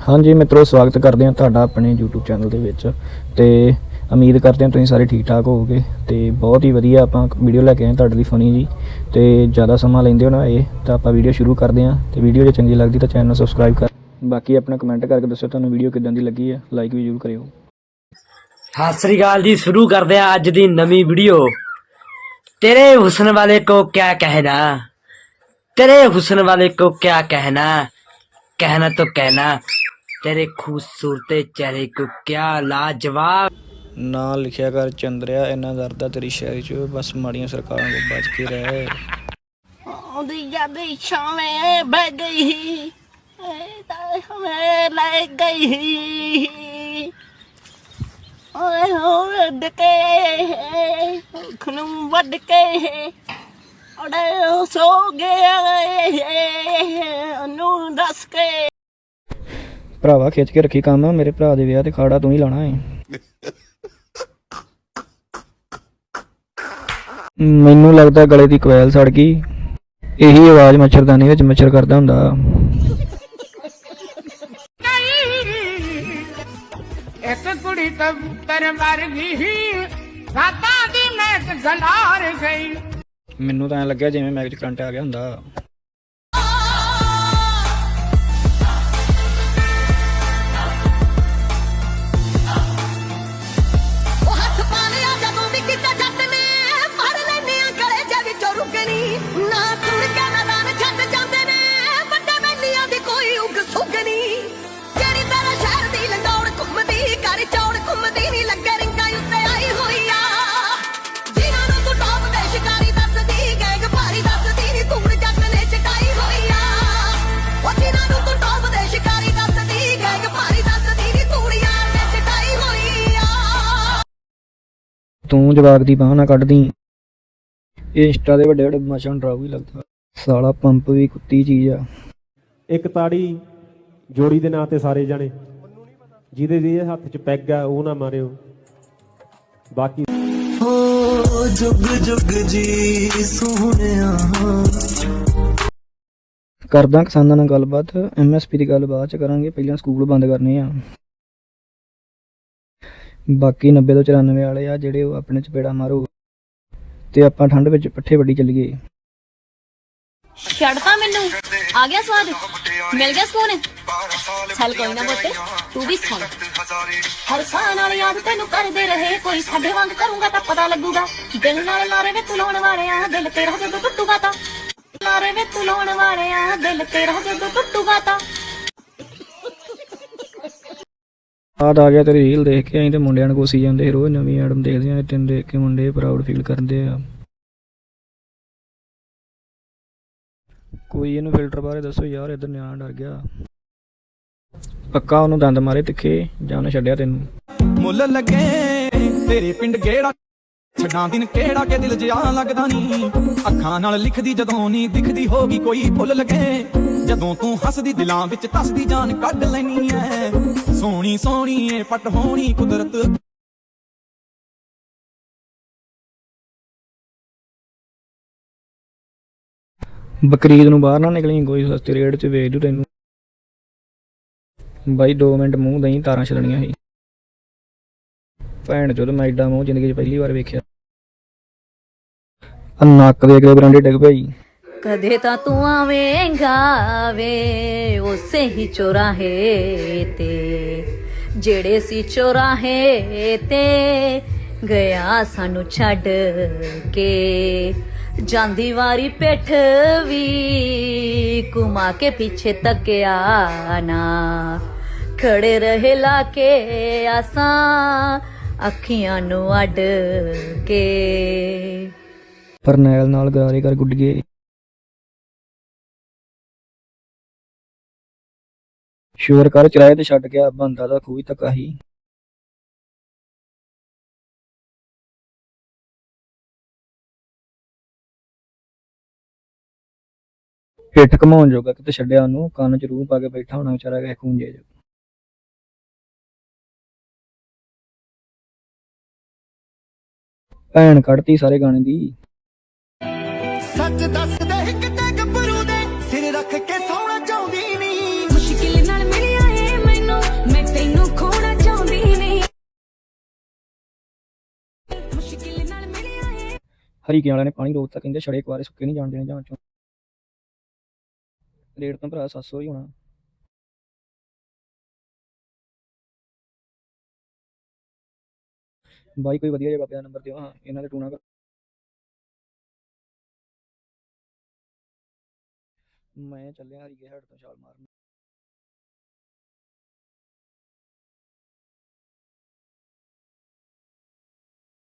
ਹਾਂਜੀ ਮਿੱਤਰੋ, ਸਵਾਗਤ ਕਰਦੇ ਹਾਂ ਤੁਹਾਡਾ ਆਪਣੇ YouTube ਚੈਨਲ ਦੇ ਵਿੱਚ ਤੇ ਉਮੀਦ ਕਰਦੇ ਹਾਂ ਤੁਸੀਂ ਸਾਰੇ ਠੀਕ ਠਾਕ ਹੋਵੋਗੇ ਤੇ ਬਹੁਤ ਹੀ ਵਧੀਆ ਆਪਾਂ ਵੀਡੀਓ ਲੈ ਕੇ ਆਏ ਤੁਹਾਡੇ ਲਈ ਫਨੀ ਜੀ ਤੇ ਜ਼ਿਆਦਾ ਸਮਾਂ ਲੈਂਦੇ ਹੋ ਨਾ ਇਹ, ਤਾਂ ਆਪਾਂ ਵੀਡੀਓ ਸ਼ੁਰੂ ਕਰਦੇ ਹਾਂ ਤੇ ਵੀਡੀਓ ਜੇ ਚੰਗੀ ਲੱਗਦੀ ਤਾਂ ਚੈਨਲ ਨੂੰ ਸਬਸਕ੍ਰਾਈਬ ਕਰ ਬਾਕੀ ਆਪਣਾ ਕਮੈਂਟ ਕਰਕੇ ਦੱਸੋ ਤੁਹਾਨੂੰ ਵੀਡੀਓ ਕਿਦਾਂ ਦੀ ਲੱਗੀ ਹੈ ਲਾਈਕ ਵੀ ਜ਼ਰੂਰ ਕਰਿਓ। ਸਤਿ ਸ੍ਰੀ ਅਕਾਲ ਜੀ, ਸ਼ੁਰੂ ਕਰਦੇ ਹਾਂ ਅੱਜ ਦੀ ਨਵੀਂ ਵੀਡੀਓ। ਤੇਰੇ ਹੁਸਨ ਵਾਲੇ ਕੋ ਕਿਆ ਕਹਿਣਾ? ਤੇਰੇ ਹੁਸਨ ਵਾਲੇ ਕੋ ਕਿਆ ਕਹਿਣਾ? ਕਹਿਣਾ ਤੋ ਕਹਿਣਾ। ਤੇਰੇ ਖੂਬਸੂਰਤੇ ਚਿਹਰੇ ਕੋ ਕਿਆ ਲਾਜਵਾਬ? ਨਾ ਲਿਖਿਆ ਕਰ ਚੰਦਰਿਆ ਇੰਨਾ ਦਰਦਾ ਤੇਰੀ ਸ਼ਾਇਰੀ ਚ ਬਸ ਮਾੜੀਆਂ ਸਰਕਾਰਾਂ ਤੋਂ ਬਚ ਕੇ ਰਹਿ। ਆਉਂਦੀ ਜਾਂਦੀ ਛਾਵੇਂ ਬਹਿ ਗਈ ਹੀ ਤਾਂ ਕੇ ਅੜੇ ਸੋ ਗਿਆ ਨੂੰ ਦੱਸ ਕੇ। ਭਰਾਵਾ ਖਿੱਚ ਕੇ ਰੱਖੀ ਕੰਮ ਮੇਰੇ ਭਰਾ ਦੇ ਵਿਆਹ ਤੇ ਖਾੜਾ ਤੂੰ ਹੀ ਲਾਣਾ ਏ। ਮੈਨੂੰ ਲੱਗਦਾ ਗਲੇ ਦੀ ਕੋਇਲ ਸੜ ਗਈ। ਇਹੀ ਆਵਾਜ਼ ਮੱਛਰਦਾਨੀ ਵਿੱਚ ਮੱਛਰ ਕਰਦਾ ਹੁੰਦਾ। ਇੱਕ ਕੁੜੀ ਕਬੂਤਰ ਮਰ ਗਈ ਰਾਤਾਂ ਦੀ ਮੈਂ ਗਲਾਰ ਗਈ। ਮੈਨੂੰ ਤਾਂ ਐ ਲੱਗਿਆ ਜਿਵੇਂ ਮੈਗ 'ਚ ਕਰੰਟ ਆ ਗਿਆ ਹੁੰਦਾ। ਤੂੰ ਜਵਾਕ ਦੀ ਬਾਹ ਨਾ ਕੱਢਦੀ। ਇਹ ਇੰਸਟਾ ਦੇ ਵੱਡੇ ਵੱਡੇ ਨੂੰ ਡਰਾਉ ਹੀ ਲੱਗਦਾ। ਸਾਲਾ ਪੰਪ ਵੀ ਕੁੱਤੀ ਚੀਜ਼ ਆ। ਇੱਕ ਤਾੜੀ ਜੋੜੀ ਦੇ ਨਾਂ ਤੇ ਸਾਰੇ ਜਾਣੇ। ਜਿਹਦੇ ਇਹ ਹੱਥ 'ਚ ਪੈਗ ਆ ਉਹ ਨਾ ਮਾਰਿਓ। ਬਾਕੀ ਕਰਦਾ ਕਿਸਾਨਾਂ ਨਾਲ ਗੱਲਬਾਤ ਐਮਐਸਪੀ ਦੀ ਗੱਲ ਬਾਅਦ ਚ ਕਰਾਂਗੇ। ਪਹਿਲਾਂ ਸਕੂਲ ਬੰਦ ਕਰਨੇ ਆ। ਬਾਕੀ 90 ਤੋਂ 94 ਵਾਲੇ ਆ ਜਿਹੜੇ ਉਹ ਆਪਣੇ ਚਪੇੜਾ ਮਾਰੂ। ਤੇ ਆਪਾਂ ਠੰਡ ਵਿੱਚ ਪੱਠੇ ਵੱਡੀ ਚੱਲੀਏ। ਛੱਡਤਾ ਮੈਨੂੰ। ਆ ਗਿਆ ਸਵਾਦ। ਮਿਲ ਗਿਆ ਸਕੂਨ। ਚੱਲ ਕੋਈ ਨਾ ਬੋਤੇ ਤੂੰ ਵੀ ਸੁਣ ਹਰ ਸਾਹ ਨਾਲ ਯਾਦ ਤੈਨੂੰ ਕਰਦੇ ਰਹੇ। ਕੋਈ ਸਾਡੇ ਵਾਂਗ ਕਰੂੰਗਾ ਤਾਂ ਪਤਾ ਲੱਗੂਗਾ। ਦਿਲ ਨਾਲ ਲਾਰੇ ਵੇ ਤੂੰ ਲਾਉਣ ਵਾਲਿਆ, ਦਿਲ ਤੇਰਾ ਜਦੋਂ ਟੁੱਟੂਗਾ ਤਾਂ। ਲਾਰੇ ਵੇ ਤੂੰ ਲਾਉਣ ਵਾਲਿਆ, ਦਿਲ ਤੇਰਾ ਜਦੋਂ ਟੁੱਟੂਗਾ ਤਾਂ। ਬਾਅਦ ਆ ਗਿਆ ਤੇਰੀ ਰੀਲ ਦੇਖ ਕੇ, ਅਸੀਂ ਤੇ ਮੁੰਡਿਆਂ ਨੂੰ ਕੋਸੀ ਜਾਂਦੇ ਰੋਜ਼ ਨਵੀਂ ਐਡਮ ਦੇਖਦੇ ਆ ਤੈਨੂੰ ਦੇਖ ਕੇ ਮੁੰਡੇ ਪ੍ਰਾਊਡ ਫੀਲ ਕਰਦੇ ਆ। ਕੋਈ ਇਹਨੂੰ ਫਿਲਟਰ ਬਾਰੇ ਦੱਸੋ, ਯਾਰ ਇਧਰ ਨਿਆਣਾ ਡਰ ਗਿਆ। ਪੱਕਾ ਉਹਨੂੰ ਦੰਦ ਮਾਰੇ ਤਿੱਖੇ, ਜਾਂ ਉਹਨੇ ਛੱਡਿਆ ਤੈਨੂੰ? ਮੁੱਲ ਲੱਗੇ, ਤੇਰੇ ਪਿੰਡ ਕਿਹੜਾ ਛੱਡਾਂ ਦਿਨ ਕਿਹੜਾ ਕਿ ਦਿਲ ਜਿਆ ਲੱਗਦਾ ਨਹੀਂ ਅੱਖਾਂ ਨਾਲ ਲਿਖਦੀ ਜਦੋਂ ਨਹੀਂ ਦਿਖਦੀ ਹੋਗੀ, ਕੋਈ ਭੁੱਲ ਲੱਗੇ। ਜਦੋਂ ਤੂੰ ਹੱਸਦੀ ਦਿਲਾਂ ਵਿੱਚ ਤਸਦੀ ਜਾਨ ਕੱਢ ਲੈਨੀ ਐ। ਸੋਹਣੀ ਸੋਹਣੀ ਏ ਪਟ ਹੋਣੀ ਕੁਦਰਤ। ਬਕਰੀਦ ਨੂੰ ਬਾਹਰ ਨਾ ਨਿਕਲੀ, ਕੋਈ ਸਸਤੀ ਰੇਟ 'ਚ ਵੇਚ ਦੂ ਤੈਨੂੰ। ਬਾਈ 2 ਮਿੰਟ ਮੂੰਹ ਦਹੀਂ ਤਾਰਾਂ ਛਲਣੀਆਂ ਸੀ। ਭੈਣ ਚੋਦ, ਮੈਂ ਏਡਾ ਮੂੰਹ ਜ਼ਿੰਦਗੀ 'ਚ ਪਹਿਲੀ ਵਾਰ ਵੇਖਿਆ। ਨੱਕ ਦੇ ਅਗਲੇ ਬਰਾਂਡੇ ਡਿੱਗ ਪਈ। ਕਦੇ ਤਾਂ ਤੂੰ ਆਵੇਂਗਾ ਵੇ, ਉਸੇ ਹੀ ਚੋਰਾਹੇ ਤੇ। ਜਿਹੜੇ ਸੀ ਚੋਰਾਹੇ ਤੇ, ਗਿਆ ਸਾਨੂੰ ਛੱਡ ਕੇ। ਜਾਂਦੀ ਵਾਰੀ ਪਿੱਠ ਵੀ ਕੁਮਾ ਕੇ ਪਿੱਛੇ ਤੱਕਿਆ ਨਾ। ਖੜੇ ਰਹੇ ਲਾ ਕੇ ਆਸਾਂ ਅੱਖੀਆਂ ਨੂੰ ਅੱਡ ਕੇ। ਫਰਨੈਲ ਨਾਲ ਗਰਾਰੇ ਕਰ ਗੁੱਡ ਗਏ ਸ਼ੁਕਰ ਕਰ ਚਰਾਏ ਤੇ ਛੱਡ ਗਿਆ। ਬੰਦਾ ਦਾ ਖੂਹ ਤੱਕਾ ਹੀ। ਪਿੱਠ ਘਮਾਉਣ ਜੋਗਾ ਕਿਤੇ ਛੱਡਿਆ ਉਹਨੂੰ। ਕੰਨ ਚ ਰੂਹ ਪਾ ਕੇ ਬੈਠਾ ਹੋਣਾ ਵਿਚਾਰਾ ਕਿ ਖੂੰਜੇ ਚ। ਭੈਣ ਕੱਢਤੀ ਸਾਰੇ ਗਾਣੇ ਦੀ। ਸੱਚ ਦੱਸ ਦੇ ਕਿਤੇ ਗੱਭਰੂ ਦੇ। ਸਿਰ ਰੱਖ ਕੇ ਸੌਣਾ ਚਾਹੁੰਦੀ ਹਰੀਕੇ ਵਾਲਿਆਂ ਨੇ ਪਾਣੀ ਰੋਕਤਾ ਕਹਿੰਦੇ ਛੜੇ ਕੁਆਰੇ ਸੁੱਕੇ ਨਹੀਂ ਜਾਣ ਦੇਣੇ ਜਾਂ ਚੋਂ। ਰੇਟ ਤਾਂ ਭਰਾ 700 ਹੀ ਹੋਣਾ। ਬਾਈ ਕੋਈ ਵਧੀਆ ਜਗ੍ਹਾ ਪਿਆ ਨੰਬਰ ਦਿਓ, ਹਾਂ, ਇਹਨਾਂ ਦੇ ਟੂਣਾ ਕਰ ਮੈਂ ਚੱਲਿਆ ਹਰੀਕੇ ਹੈਡ ਤੋਂ ਛਾਲ ਮਾਰਨ।